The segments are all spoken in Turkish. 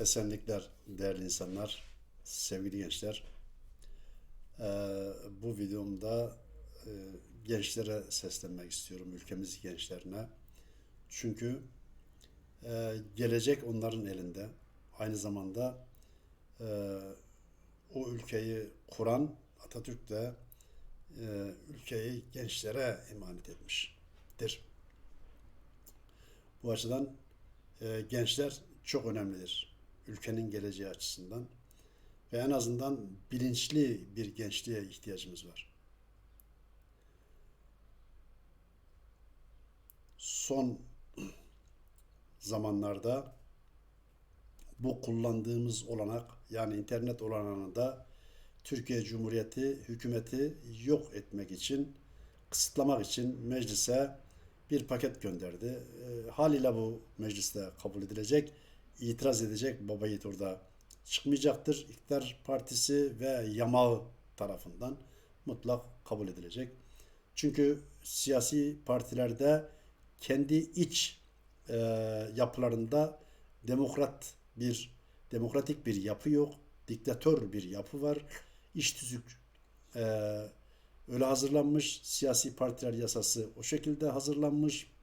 Esenlikler değerli insanlar, sevgili gençler. Ee, bu videomda e, gençlere seslenmek istiyorum, ülkemiz gençlerine. Çünkü e, gelecek onların elinde. Aynı zamanda e, o ülkeyi kuran Atatürk de e, ülkeyi gençlere emanet etmiştir. Bu açıdan e, gençler çok önemlidir ülkenin geleceği açısından ve en azından bilinçli bir gençliğe ihtiyacımız var. Son zamanlarda bu kullandığımız olanak yani internet olanağında Türkiye Cumhuriyeti hükümeti yok etmek için, kısıtlamak için meclise bir paket gönderdi. E, haliyle bu mecliste kabul edilecek. İtiraz edecek baba yiğit orada çıkmayacaktır. İktidar partisi ve yamağı tarafından mutlak kabul edilecek. Çünkü siyasi partilerde kendi iç e, yapılarında demokrat bir demokratik bir yapı yok. Diktatör bir yapı var. İş tüzük e, öyle hazırlanmış. Siyasi partiler yasası o şekilde hazırlanmış.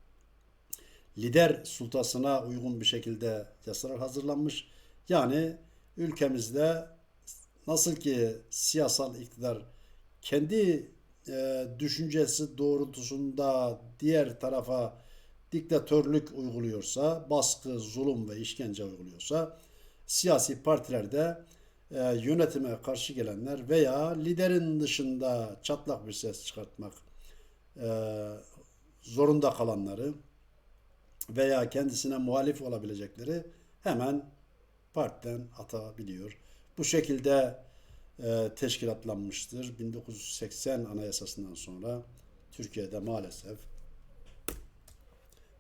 Lider sultasına uygun bir şekilde yasalar hazırlanmış. Yani ülkemizde nasıl ki siyasal iktidar kendi e, düşüncesi doğrultusunda diğer tarafa diktatörlük uyguluyorsa, baskı, zulüm ve işkence uyguluyorsa, siyasi partilerde e, yönetime karşı gelenler veya liderin dışında çatlak bir ses çıkartmak e, zorunda kalanları veya kendisine muhalif olabilecekleri hemen partiden atabiliyor. Bu şekilde e, teşkilatlanmıştır. 1980 Anayasasından sonra Türkiye'de maalesef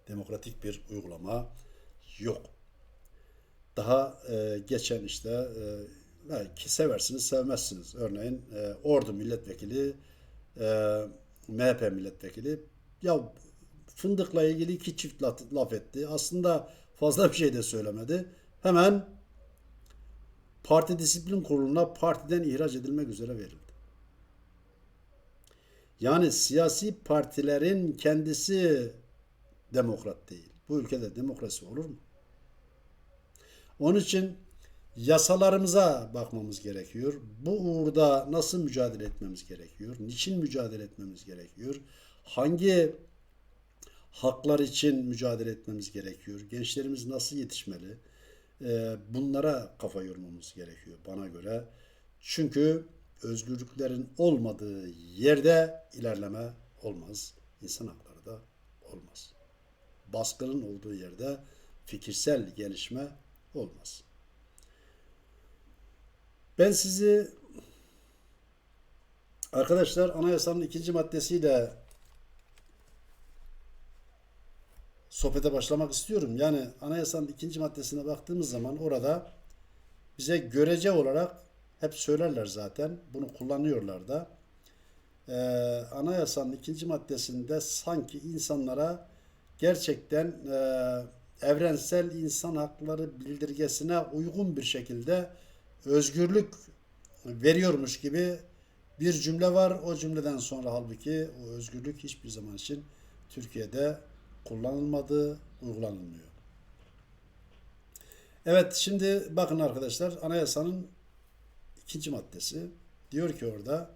demokratik bir uygulama yok. Daha e, geçen işte e, belki seversiniz sevmezsiniz. Örneğin e, Ordu milletvekili e, MHP milletvekili ya fındıkla ilgili iki çift laf, etti. Aslında fazla bir şey de söylemedi. Hemen parti disiplin kuruluna partiden ihraç edilmek üzere verildi. Yani siyasi partilerin kendisi demokrat değil. Bu ülkede demokrasi olur mu? Onun için yasalarımıza bakmamız gerekiyor. Bu uğurda nasıl mücadele etmemiz gerekiyor? Niçin mücadele etmemiz gerekiyor? Hangi haklar için mücadele etmemiz gerekiyor? Gençlerimiz nasıl yetişmeli? Ee, bunlara kafa yormamız gerekiyor bana göre. Çünkü özgürlüklerin olmadığı yerde ilerleme olmaz. İnsan hakları da olmaz. Baskının olduğu yerde fikirsel gelişme olmaz. Ben sizi arkadaşlar anayasanın ikinci maddesiyle sohbete başlamak istiyorum. Yani anayasanın ikinci maddesine baktığımız zaman orada bize görece olarak hep söylerler zaten. Bunu kullanıyorlar da. Ee, anayasanın ikinci maddesinde sanki insanlara gerçekten e, evrensel insan hakları bildirgesine uygun bir şekilde özgürlük veriyormuş gibi bir cümle var. O cümleden sonra halbuki o özgürlük hiçbir zaman için Türkiye'de kullanılmadı, uygulanılmıyor. Evet şimdi bakın arkadaşlar anayasanın ikinci maddesi diyor ki orada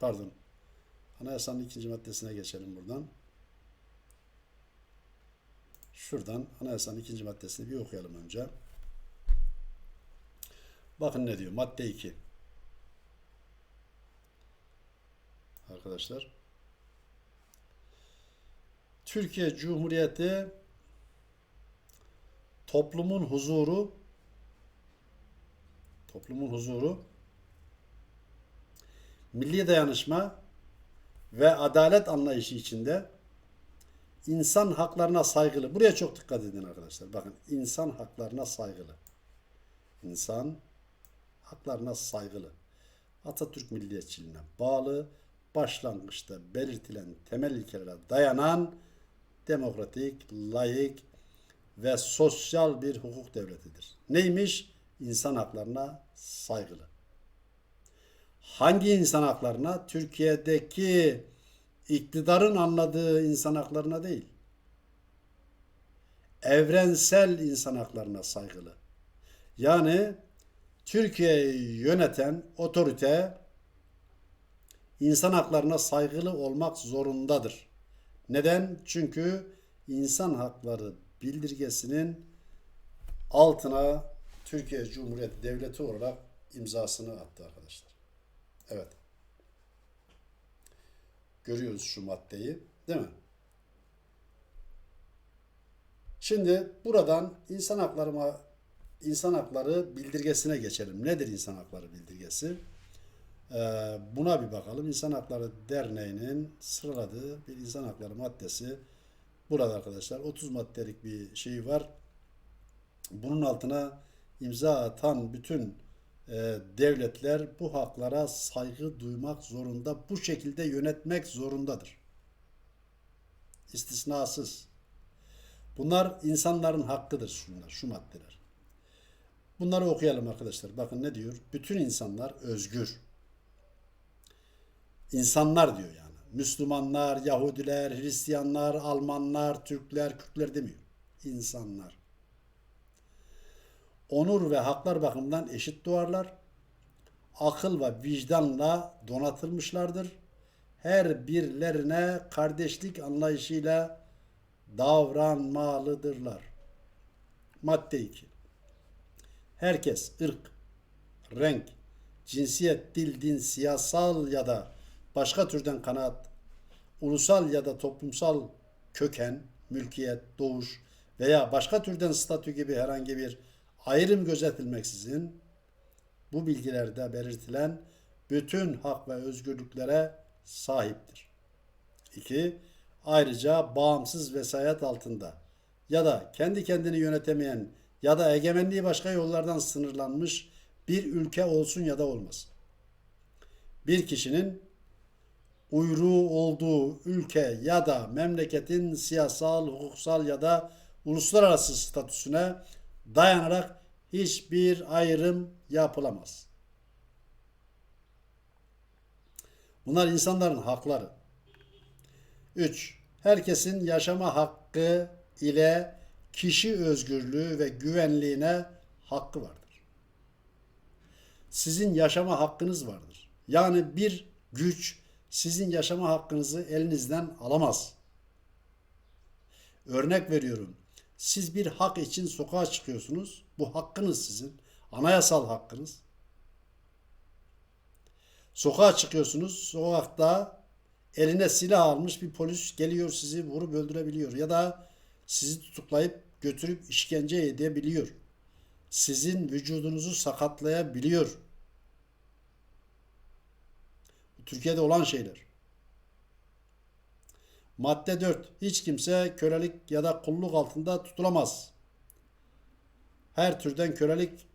pardon anayasanın ikinci maddesine geçelim buradan. Şuradan anayasanın ikinci maddesini bir okuyalım önce. Bakın ne diyor madde 2. Arkadaşlar Türkiye Cumhuriyeti toplumun huzuru toplumun huzuru milli dayanışma ve adalet anlayışı içinde insan haklarına saygılı. Buraya çok dikkat edin arkadaşlar. Bakın insan haklarına saygılı. İnsan haklarına saygılı. Atatürk milliyetçiliğine bağlı başlangıçta belirtilen temel ilkelere dayanan demokratik, layık ve sosyal bir hukuk devletidir. Neymiş? İnsan haklarına saygılı. Hangi insan haklarına? Türkiye'deki iktidarın anladığı insan haklarına değil. Evrensel insan haklarına saygılı. Yani Türkiye'yi yöneten otorite insan haklarına saygılı olmak zorundadır. Neden? Çünkü insan hakları bildirgesinin altına Türkiye Cumhuriyeti Devleti olarak imzasını attı arkadaşlar. Evet. Görüyoruz şu maddeyi, değil mi? Şimdi buradan insan haklarıma insan hakları bildirgesine geçelim. Nedir insan hakları bildirgesi? Ee, buna bir bakalım. İnsan Hakları Derneği'nin sıraladığı bir insan hakları maddesi burada arkadaşlar. 30 maddelik bir şey var. Bunun altına imza atan bütün e, devletler bu haklara saygı duymak zorunda, bu şekilde yönetmek zorundadır. İstisnasız. Bunlar insanların hakkıdır şunlar, şu maddeler. Bunları okuyalım arkadaşlar. Bakın ne diyor? Bütün insanlar özgür. İnsanlar diyor yani. Müslümanlar, Yahudiler, Hristiyanlar, Almanlar, Türkler, Kürtler demiyor. İnsanlar. Onur ve haklar bakımından eşit doğarlar. Akıl ve vicdanla donatılmışlardır. Her birlerine kardeşlik anlayışıyla davranmalıdırlar. Madde 2. Herkes ırk, renk, cinsiyet, dil, din, siyasal ya da başka türden kanaat, ulusal ya da toplumsal köken, mülkiyet, doğuş veya başka türden statü gibi herhangi bir ayrım gözetilmeksizin bu bilgilerde belirtilen bütün hak ve özgürlüklere sahiptir. 2. Ayrıca bağımsız vesayet altında ya da kendi kendini yönetemeyen ya da egemenliği başka yollardan sınırlanmış bir ülke olsun ya da olmasın. Bir kişinin uyruğu olduğu ülke ya da memleketin siyasal, hukuksal ya da uluslararası statüsüne dayanarak hiçbir ayrım yapılamaz. Bunlar insanların hakları. 3. Herkesin yaşama hakkı ile kişi özgürlüğü ve güvenliğine hakkı vardır. Sizin yaşama hakkınız vardır. Yani bir güç sizin yaşama hakkınızı elinizden alamaz. Örnek veriyorum. Siz bir hak için sokağa çıkıyorsunuz. Bu hakkınız sizin. Anayasal hakkınız. Sokağa çıkıyorsunuz. Sokakta eline silah almış bir polis geliyor sizi vurup öldürebiliyor. Ya da sizi tutuklayıp götürüp işkence edebiliyor. Sizin vücudunuzu sakatlayabiliyor. Türkiye'de olan şeyler. Madde 4. Hiç kimse kölelik ya da kulluk altında tutulamaz. Her türden kölelik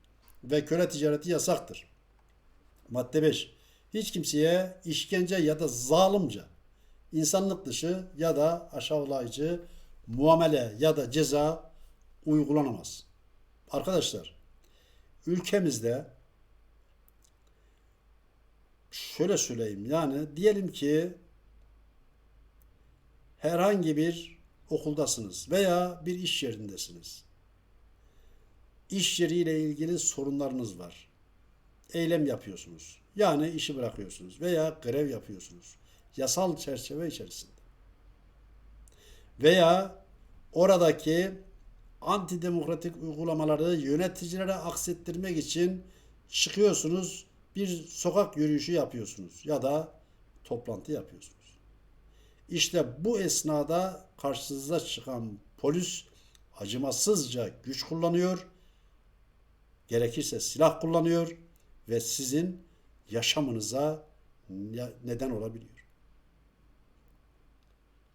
ve köle ticareti yasaktır. Madde 5. Hiç kimseye işkence ya da zalimce, insanlık dışı ya da aşağılayıcı muamele ya da ceza uygulanamaz. Arkadaşlar, ülkemizde şöyle söyleyeyim yani diyelim ki herhangi bir okuldasınız veya bir iş yerindesiniz. İş yeriyle ilgili sorunlarınız var. Eylem yapıyorsunuz. Yani işi bırakıyorsunuz veya grev yapıyorsunuz. Yasal çerçeve içerisinde. Veya oradaki antidemokratik uygulamaları yöneticilere aksettirmek için çıkıyorsunuz, bir sokak yürüyüşü yapıyorsunuz ya da toplantı yapıyorsunuz. İşte bu esnada karşınıza çıkan polis acımasızca güç kullanıyor, gerekirse silah kullanıyor ve sizin yaşamınıza neden olabiliyor.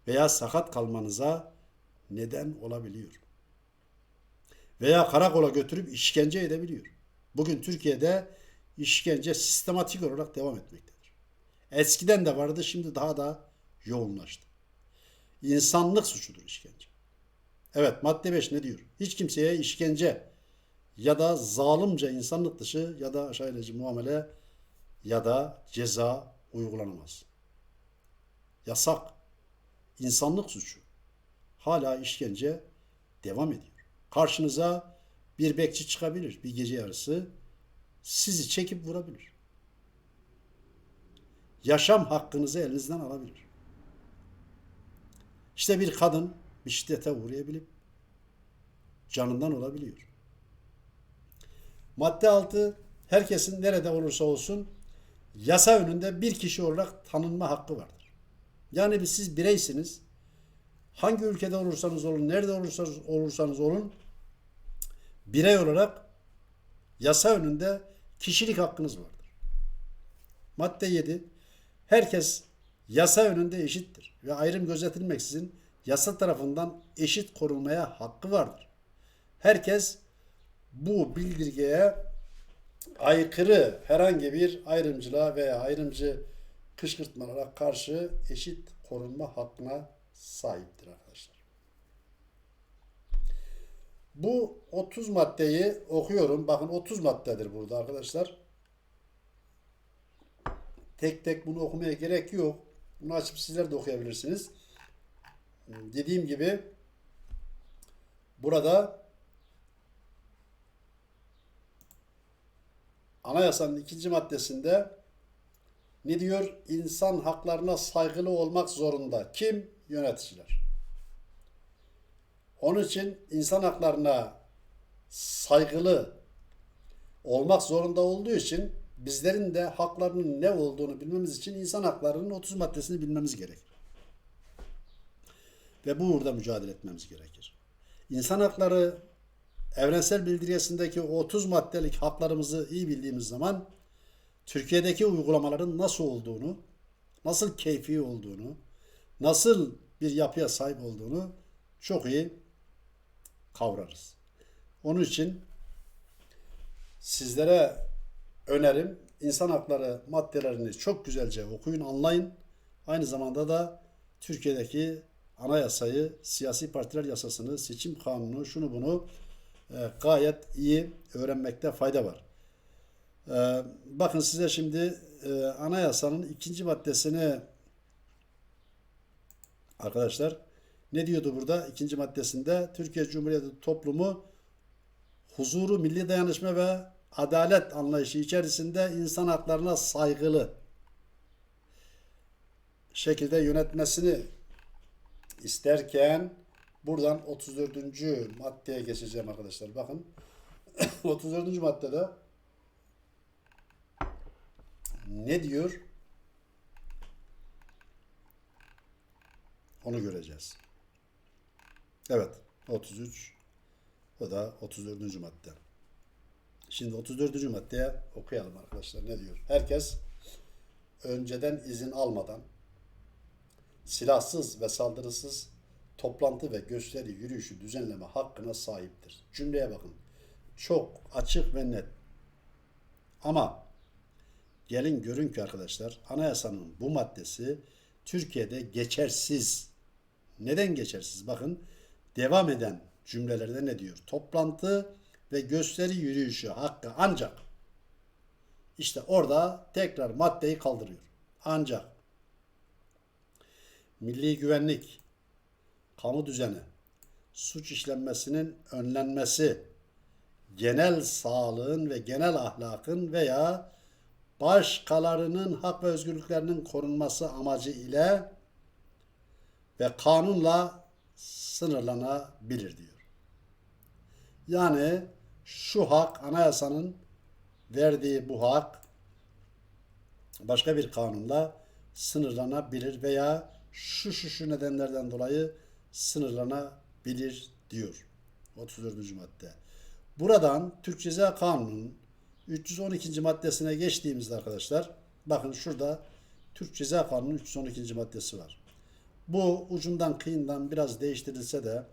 Veya sakat kalmanıza neden olabiliyor. Veya karakola götürüp işkence edebiliyor. Bugün Türkiye'de işkence sistematik olarak devam etmektedir. Eskiden de vardı, şimdi daha da yoğunlaştı. İnsanlık suçudur işkence. Evet madde 5 ne diyor? Hiç kimseye işkence ya da zalimce insanlık dışı ya da aşağılayıcı muamele ya da ceza uygulanamaz. Yasak. İnsanlık suçu. Hala işkence devam ediyor. Karşınıza bir bekçi çıkabilir bir gece yarısı sizi çekip vurabilir. Yaşam hakkınızı elinizden alabilir. İşte bir kadın bir şiddete uğrayabilip canından olabiliyor. Madde 6 herkesin nerede olursa olsun yasa önünde bir kişi olarak tanınma hakkı vardır. Yani siz bireysiniz. Hangi ülkede olursanız olun, nerede olursanız olursanız olun birey olarak yasa önünde kişilik hakkınız vardır. Madde 7 herkes yasa önünde eşittir ve ayrım gözetilmeksizin yasa tarafından eşit korunmaya hakkı vardır. Herkes bu bildirgeye aykırı herhangi bir ayrımcılığa veya ayrımcı kışkırtmalara karşı eşit korunma hakkına sahiptir arkadaşlar. Bu 30 maddeyi okuyorum. Bakın 30 maddedir burada arkadaşlar. Tek tek bunu okumaya gerek yok. Bunu açıp sizler de okuyabilirsiniz. Dediğim gibi burada anayasanın ikinci maddesinde ne diyor? İnsan haklarına saygılı olmak zorunda. Kim? Yöneticiler. Onun için insan haklarına saygılı olmak zorunda olduğu için bizlerin de haklarının ne olduğunu bilmemiz için insan haklarının 30 maddesini bilmemiz gerekir. Ve bu uğurda mücadele etmemiz gerekir. İnsan hakları evrensel bildirgesindeki o 30 maddelik haklarımızı iyi bildiğimiz zaman Türkiye'deki uygulamaların nasıl olduğunu, nasıl keyfi olduğunu, nasıl bir yapıya sahip olduğunu çok iyi kavrarız. Onun için sizlere önerim insan hakları maddelerini çok güzelce okuyun, anlayın. Aynı zamanda da Türkiye'deki anayasayı, siyasi partiler yasasını, seçim kanunu, şunu bunu e, gayet iyi öğrenmekte fayda var. E, bakın size şimdi e, anayasanın ikinci maddesini arkadaşlar ne diyordu burada? İkinci maddesinde Türkiye Cumhuriyeti toplumu huzuru, milli dayanışma ve adalet anlayışı içerisinde insan haklarına saygılı şekilde yönetmesini isterken buradan 34. maddeye geçeceğim arkadaşlar. Bakın 34. maddede ne diyor? Onu göreceğiz. Evet. 33 o da 34. madde. Şimdi 34. maddeye okuyalım arkadaşlar. Ne diyor? Herkes önceden izin almadan silahsız ve saldırısız toplantı ve gösteri yürüyüşü düzenleme hakkına sahiptir. Cümleye bakın. Çok açık ve net. Ama gelin görün ki arkadaşlar anayasanın bu maddesi Türkiye'de geçersiz. Neden geçersiz? Bakın devam eden cümlelerde ne diyor? Toplantı ve gösteri yürüyüşü hakkı ancak işte orada tekrar maddeyi kaldırıyor. Ancak milli güvenlik, kamu düzeni, suç işlenmesinin önlenmesi, genel sağlığın ve genel ahlakın veya başkalarının hak ve özgürlüklerinin korunması amacı ile ve kanunla sınırlanabilir diyor. Yani şu hak anayasanın verdiği bu hak başka bir kanunla sınırlanabilir veya şu şu şu nedenlerden dolayı sınırlanabilir diyor. 34. madde. Buradan Türk Ceza Kanunu'nun 312. maddesine geçtiğimizde arkadaşlar bakın şurada Türk Ceza Kanunu'nun 312. maddesi var. Bu ucundan kıyından biraz değiştirilse de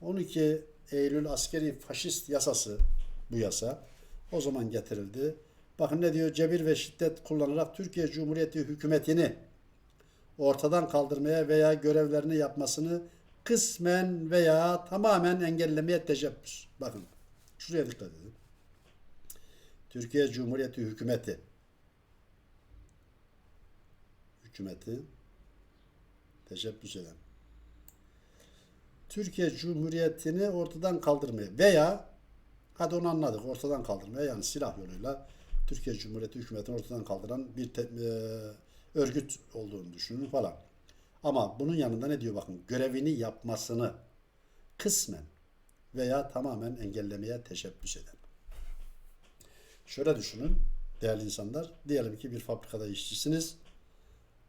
12 Eylül askeri faşist yasası bu yasa o zaman getirildi. Bakın ne diyor? Cebir ve şiddet kullanarak Türkiye Cumhuriyeti hükümetini ortadan kaldırmaya veya görevlerini yapmasını kısmen veya tamamen engellemeye teşebbüs. Bakın şuraya dikkat edin. Türkiye Cumhuriyeti hükümeti hükümeti teşebbüs eden Türkiye Cumhuriyeti'ni ortadan kaldırmaya veya hadi onu anladık ortadan kaldırmaya yani silah yoluyla Türkiye Cumhuriyeti hükümetini ortadan kaldıran bir te- e, örgüt olduğunu düşünün falan. Ama bunun yanında ne diyor bakın görevini yapmasını kısmen veya tamamen engellemeye teşebbüs eden. Şöyle düşünün değerli insanlar. Diyelim ki bir fabrikada işçisiniz.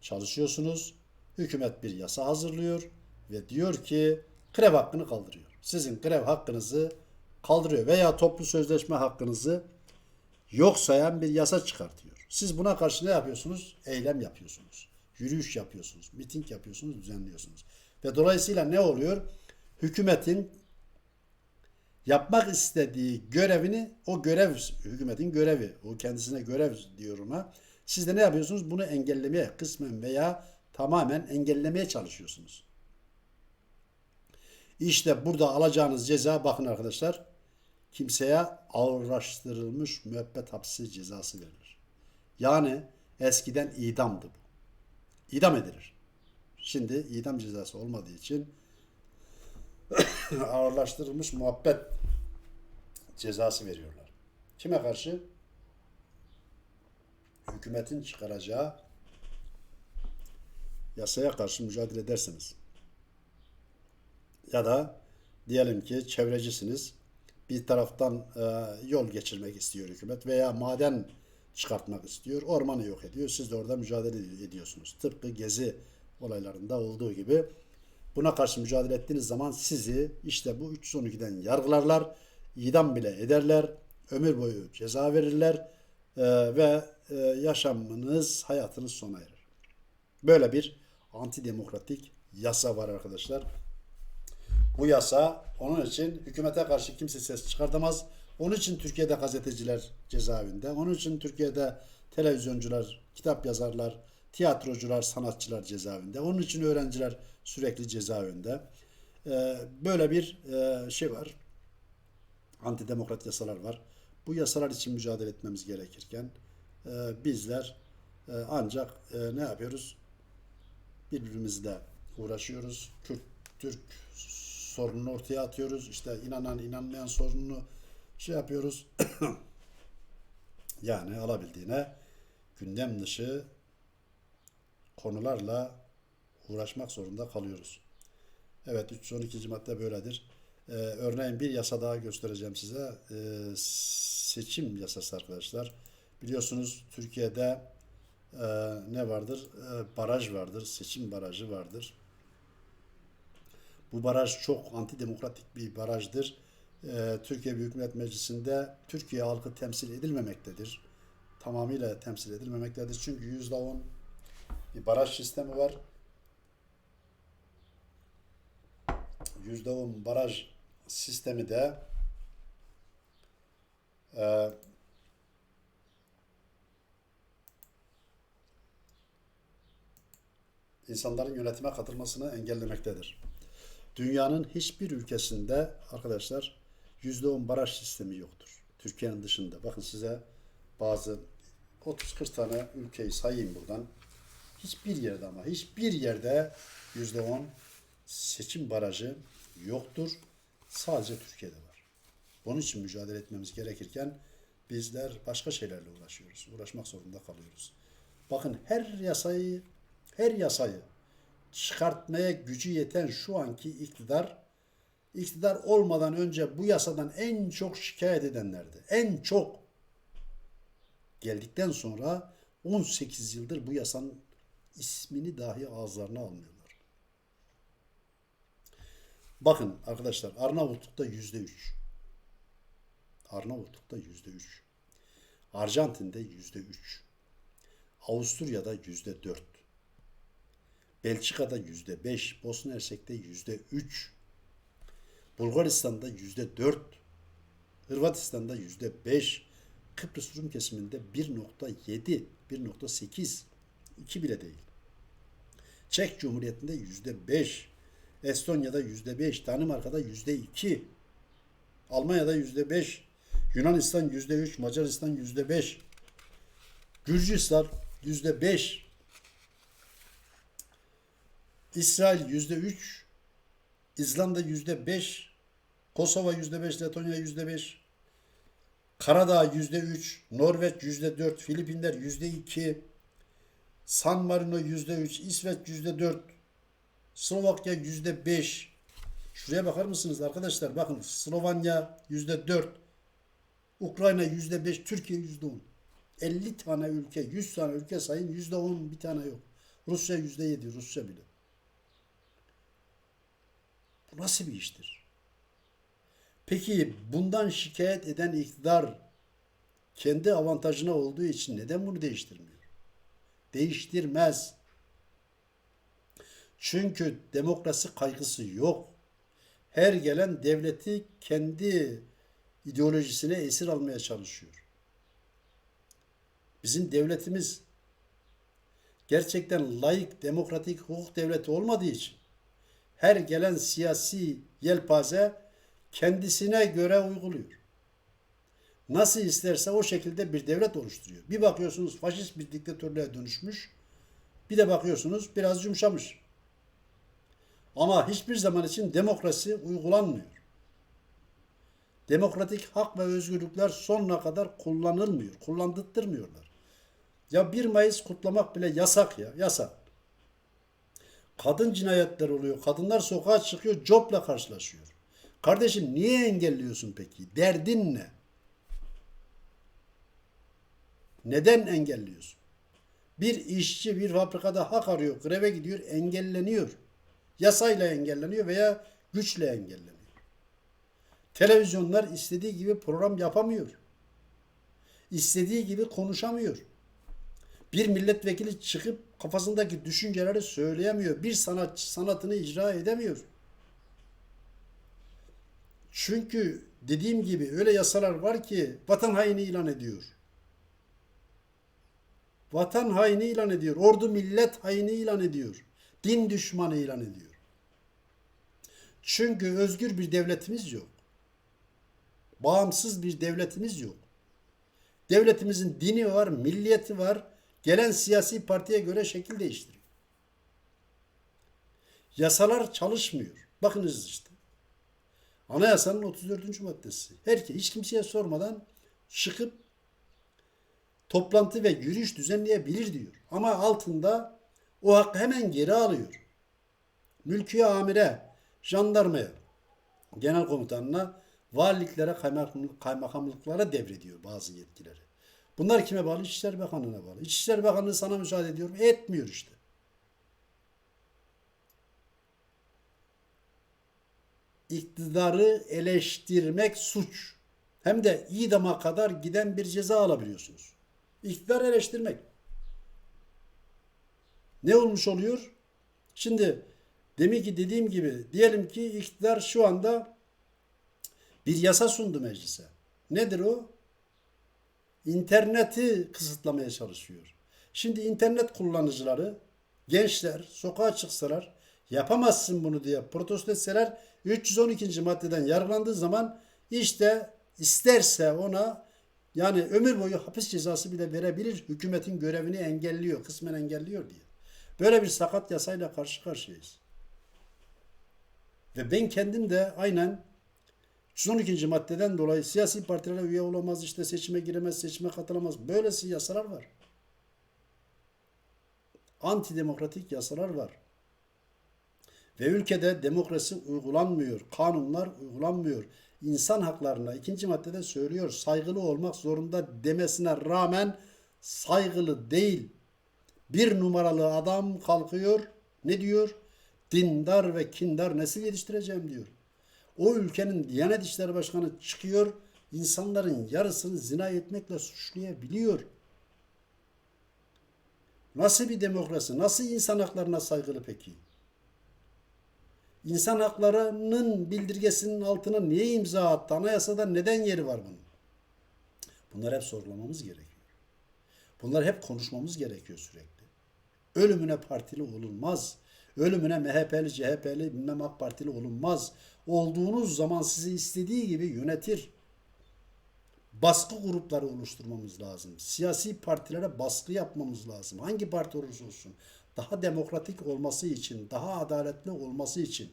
Çalışıyorsunuz. Hükümet bir yasa hazırlıyor ve diyor ki grev hakkını kaldırıyor. Sizin grev hakkınızı kaldırıyor veya toplu sözleşme hakkınızı yok sayan bir yasa çıkartıyor. Siz buna karşı ne yapıyorsunuz? Eylem yapıyorsunuz. Yürüyüş yapıyorsunuz. Miting yapıyorsunuz, düzenliyorsunuz. Ve dolayısıyla ne oluyor? Hükümetin yapmak istediği görevini o görev hükümetin görevi o kendisine görev diyor ona. Siz de ne yapıyorsunuz? Bunu engellemeye kısmen veya tamamen engellemeye çalışıyorsunuz. İşte burada alacağınız ceza bakın arkadaşlar kimseye ağırlaştırılmış müebbet hapsi cezası verilir. Yani eskiden idamdı bu. İdam edilir. Şimdi idam cezası olmadığı için ağırlaştırılmış muhabbet cezası veriyorlar. Kime karşı? Hükümetin çıkaracağı yasaya karşı mücadele ederseniz ya da diyelim ki çevrecisiniz bir taraftan e, yol geçirmek istiyor hükümet veya maden çıkartmak istiyor. Ormanı yok ediyor. Siz de orada mücadele ediyorsunuz. Tıpkı gezi olaylarında olduğu gibi buna karşı mücadele ettiğiniz zaman sizi işte bu 312'den yargılarlar, idam bile ederler, ömür boyu ceza verirler e, ve e, yaşamınız, hayatınız sona erer. Böyle bir antidemokratik yasa var arkadaşlar. Bu yasa onun için hükümete karşı kimse ses çıkartamaz. Onun için Türkiye'de gazeteciler cezaevinde. Onun için Türkiye'de televizyoncular, kitap yazarlar, tiyatrocular, sanatçılar cezaevinde. Onun için öğrenciler sürekli cezaevinde. Ee, böyle bir e, şey var. Antidemokrat yasalar var. Bu yasalar için mücadele etmemiz gerekirken e, bizler e, ancak e, ne yapıyoruz? Birbirimizle uğraşıyoruz. Kürt, Türk sorununu ortaya atıyoruz. İşte inanan inanmayan sorununu şey yapıyoruz. yani alabildiğine gündem dışı konularla uğraşmak zorunda kalıyoruz. Evet 312. madde böyledir. Ee, örneğin bir yasa daha göstereceğim size. Ee, seçim yasası arkadaşlar. Biliyorsunuz Türkiye'de e, ne vardır? E, baraj vardır. Seçim barajı vardır. Bu baraj çok antidemokratik bir barajdır. Ee, Türkiye Büyük Millet Meclisi'nde Türkiye halkı temsil edilmemektedir. Tamamıyla temsil edilmemektedir. Çünkü yüzde on bir baraj sistemi var. Yüzde on baraj sistemi de e, insanların yönetime katılmasını engellemektedir. Dünyanın hiçbir ülkesinde arkadaşlar %10 baraj sistemi yoktur. Türkiye'nin dışında. Bakın size bazı 30-40 tane ülkeyi sayayım buradan. Hiçbir yerde ama hiçbir yerde %10 seçim barajı yoktur. Sadece Türkiye'de var. Bunun için mücadele etmemiz gerekirken bizler başka şeylerle uğraşıyoruz. Uğraşmak zorunda kalıyoruz. Bakın her yasayı her yasayı çıkartmaya gücü yeten şu anki iktidar iktidar olmadan önce bu yasadan en çok şikayet edenlerdi. En çok geldikten sonra 18 yıldır bu yasanın ismini dahi ağızlarına almıyorlar. Bakın arkadaşlar Arnavutluk'ta yüzde üç. Arnavutluk'ta yüzde üç. Arjantin'de yüzde üç. Avusturya'da yüzde dört. Belçika'da yüzde beş, Bosna Hersek'te yüzde üç, Bulgaristan'da yüzde dört, Hırvatistan'da yüzde beş, Kıbrıs Rum kesiminde 1.7, 1.8, 2 bile değil. Çek Cumhuriyeti'nde yüzde beş, Estonya'da yüzde beş, Danimarka'da yüzde iki, Almanya'da yüzde beş, Yunanistan yüzde üç, Macaristan yüzde beş, Gürcistan yüzde beş, İsrail yüzde üç, İzlanda yüzde beş, Kosova yüzde beş, Letonya yüzde beş, Karadağ yüzde üç, Norveç yüzde dört, Filipinler yüzde iki, San Marino yüzde üç, İsveç yüzde dört, Slovakya yüzde beş. Şuraya bakar mısınız arkadaşlar? Bakın Slovanya yüzde dört, Ukrayna yüzde beş, Türkiye yüzde on. 50 tane ülke, 100 tane ülke sayın yüzde on bir tane yok. Rusya yüzde yedi, Rusya bile. Bu nasıl bir iştir? Peki bundan şikayet eden iktidar kendi avantajına olduğu için neden bunu değiştirmiyor? Değiştirmez. Çünkü demokrasi kaygısı yok. Her gelen devleti kendi ideolojisine esir almaya çalışıyor. Bizim devletimiz gerçekten layık, demokratik hukuk devleti olmadığı için her gelen siyasi yelpaze kendisine göre uyguluyor. Nasıl isterse o şekilde bir devlet oluşturuyor. Bir bakıyorsunuz faşist bir diktatörlüğe dönüşmüş. Bir de bakıyorsunuz biraz yumuşamış. Ama hiçbir zaman için demokrasi uygulanmıyor. Demokratik hak ve özgürlükler sonuna kadar kullanılmıyor. Kullandırtmıyorlar. Ya 1 Mayıs kutlamak bile yasak ya. Yasak. Kadın cinayetler oluyor. Kadınlar sokağa çıkıyor. Copla karşılaşıyor. Kardeşim niye engelliyorsun peki? Derdin ne? Neden engelliyorsun? Bir işçi bir fabrikada hak arıyor, greve gidiyor, engelleniyor. Yasayla engelleniyor veya güçle engelleniyor. Televizyonlar istediği gibi program yapamıyor. İstediği gibi konuşamıyor. Bir milletvekili çıkıp kafasındaki düşünceleri söyleyemiyor. Bir sanatçı sanatını icra edemiyor. Çünkü dediğim gibi öyle yasalar var ki vatan haini ilan ediyor. Vatan haini ilan ediyor. Ordu millet haini ilan ediyor. Din düşmanı ilan ediyor. Çünkü özgür bir devletimiz yok. Bağımsız bir devletimiz yok. Devletimizin dini var, milliyeti var. Gelen siyasi partiye göre şekil değiştiriyor. Yasalar çalışmıyor. Bakınız işte. Anayasanın 34. maddesi. Herkes hiç kimseye sormadan çıkıp toplantı ve yürüyüş düzenleyebilir diyor. Ama altında o hakkı hemen geri alıyor. Mülki amire, jandarmaya, genel komutanına, valiliklere, kaymakamlıklara devrediyor bazı yetkileri. Bunlar kime bağlı? İçişleri Bakanlığı'na bağlı. İçişleri Bakanlığı sana müsaade ediyor mu? Etmiyor işte. İktidarı eleştirmek suç. Hem de idama kadar giden bir ceza alabiliyorsunuz. İktidar eleştirmek. Ne olmuş oluyor? Şimdi demin ki dediğim gibi diyelim ki iktidar şu anda bir yasa sundu meclise. Nedir o? İnterneti kısıtlamaya çalışıyor. Şimdi internet kullanıcıları, gençler sokağa çıksalar yapamazsın bunu diye protesto etseler 312. maddeden yargılandığı zaman işte isterse ona yani ömür boyu hapis cezası bile verebilir. Hükümetin görevini engelliyor, kısmen engelliyor diye. Böyle bir sakat yasayla karşı karşıyayız. Ve ben kendim de aynen 112. maddeden dolayı siyasi partilere üye olamaz, işte seçime giremez, seçime katılamaz. Böylesi yasalar var. Antidemokratik yasalar var. Ve ülkede demokrasi uygulanmıyor, kanunlar uygulanmıyor. İnsan haklarına ikinci maddede söylüyor saygılı olmak zorunda demesine rağmen saygılı değil. Bir numaralı adam kalkıyor ne diyor? Dindar ve kindar nesil yetiştireceğim diyor. O ülkenin Diyanet İşleri Başkanı çıkıyor, insanların yarısını zina etmekle suçlayabiliyor. Nasıl bir demokrasi? Nasıl insan haklarına saygılı peki? İnsan haklarının bildirgesinin altına niye imza attı? Anayasada neden yeri var bunun? Bunlar hep sorgulamamız gerekiyor. Bunlar hep konuşmamız gerekiyor sürekli. Ölümüne partili olunmaz. Ölümüne MHP'li, CHP'li, bilmem AK Partili olunmaz. Olduğunuz zaman sizi istediği gibi yönetir. Baskı grupları oluşturmamız lazım. Siyasi partilere baskı yapmamız lazım. Hangi parti olursa olsun. Daha demokratik olması için, daha adaletli olması için.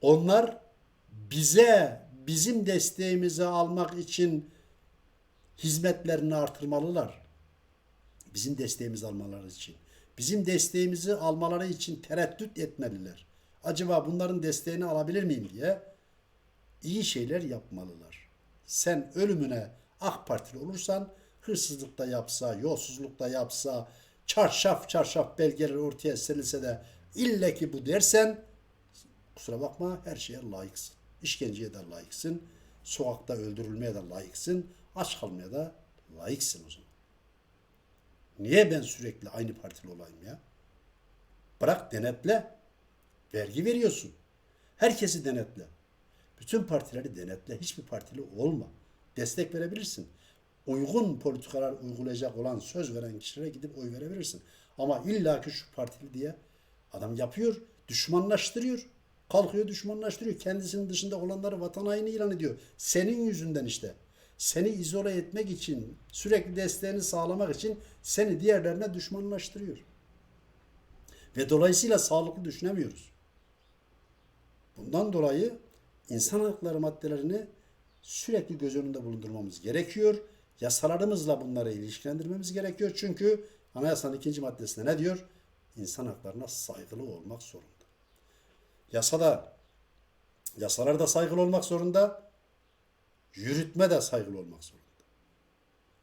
Onlar bize, bizim desteğimizi almak için hizmetlerini artırmalılar. Bizim desteğimizi almaları için. Bizim desteğimizi almaları için tereddüt etmeliler. Acaba bunların desteğini alabilir miyim diye iyi şeyler yapmalılar. Sen ölümüne AK Partili olursan hırsızlık da yapsa, yolsuzluk da yapsa, çarşaf çarşaf belgeler ortaya serilse de ille ki bu dersen kusura bakma her şeye layıksın. İşkenceye de layıksın. Sokakta öldürülmeye de layıksın. Aç kalmaya da layıksın o zaman. Niye ben sürekli aynı partili olayım ya? Bırak denetle. Vergi veriyorsun. Herkesi denetle. Bütün partileri denetle. Hiçbir partili olma. Destek verebilirsin. Uygun politikalar uygulayacak olan söz veren kişilere gidip oy verebilirsin. Ama illaki şu partili diye adam yapıyor, düşmanlaştırıyor. Kalkıyor düşmanlaştırıyor. Kendisinin dışında olanları vatan haini ilan ediyor. Senin yüzünden işte. Seni izole etmek için, sürekli desteğini sağlamak için seni diğerlerine düşmanlaştırıyor. Ve dolayısıyla sağlıklı düşünemiyoruz. Bundan dolayı insan hakları maddelerini sürekli göz önünde bulundurmamız gerekiyor. Yasalarımızla bunları ilişkilendirmemiz gerekiyor. Çünkü anayasanın ikinci maddesinde ne diyor? İnsan haklarına saygılı olmak zorunda. Yasada, yasalarda saygılı olmak zorunda, yürütme de saygılı olmak zorunda.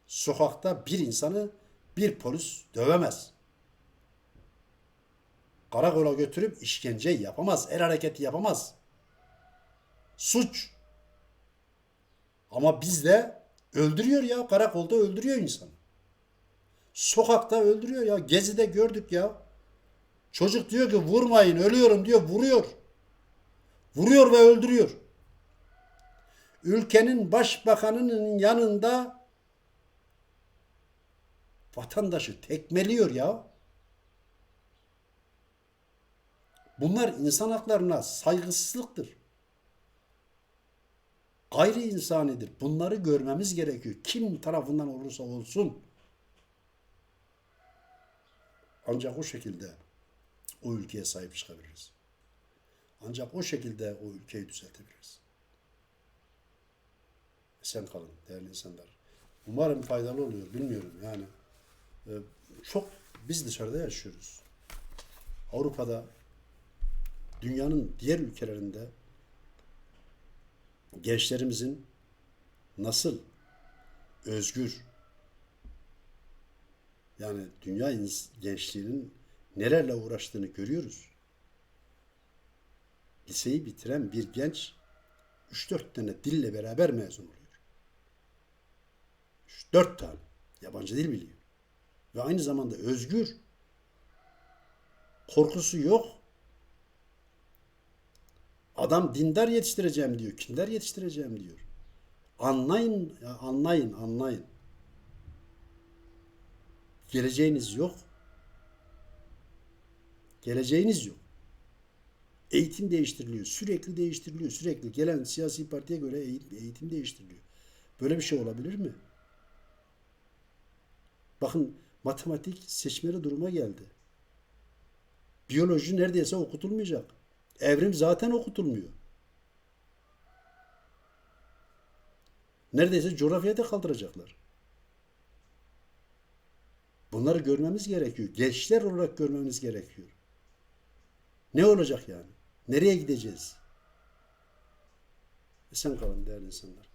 Sokakta bir insanı bir polis dövemez. Karakola götürüp işkence yapamaz, el hareketi yapamaz. Suç. Ama bizde öldürüyor ya, karakolda öldürüyor insan. Sokakta öldürüyor ya, gezide gördük ya. Çocuk diyor ki vurmayın ölüyorum diyor, vuruyor. Vuruyor ve öldürüyor. Ülkenin başbakanının yanında vatandaşı tekmeliyor ya. Bunlar insan haklarına saygısızlıktır. Gayri insanidir. Bunları görmemiz gerekiyor. Kim tarafından olursa olsun. Ancak o şekilde o ülkeye sahip çıkabiliriz. Ancak o şekilde o ülkeyi düzeltebiliriz. Esen kalın değerli insanlar. Umarım faydalı oluyor. Bilmiyorum yani. Ee, Çok biz dışarıda yaşıyoruz. Avrupa'da dünyanın diğer ülkelerinde gençlerimizin nasıl özgür yani dünya gençliğinin nelerle uğraştığını görüyoruz. Liseyi bitiren bir genç 3-4 tane dille beraber mezun oluyor. 4 tane yabancı dil biliyor. Ve aynı zamanda özgür. Korkusu yok. Adam dindar yetiştireceğim diyor. Kindar yetiştireceğim diyor. Anlayın, anlayın, anlayın. Geleceğiniz yok. Geleceğiniz yok. Eğitim değiştiriliyor. Sürekli değiştiriliyor. Sürekli gelen siyasi partiye göre eğitim değiştiriliyor. Böyle bir şey olabilir mi? Bakın matematik seçmeli duruma geldi. Biyoloji neredeyse okutulmayacak. Evrim zaten okutulmuyor. Neredeyse coğrafyada kaldıracaklar. Bunları görmemiz gerekiyor. Gençler olarak görmemiz gerekiyor. Ne olacak yani? Nereye gideceğiz? Esen kalın değerli insanlar.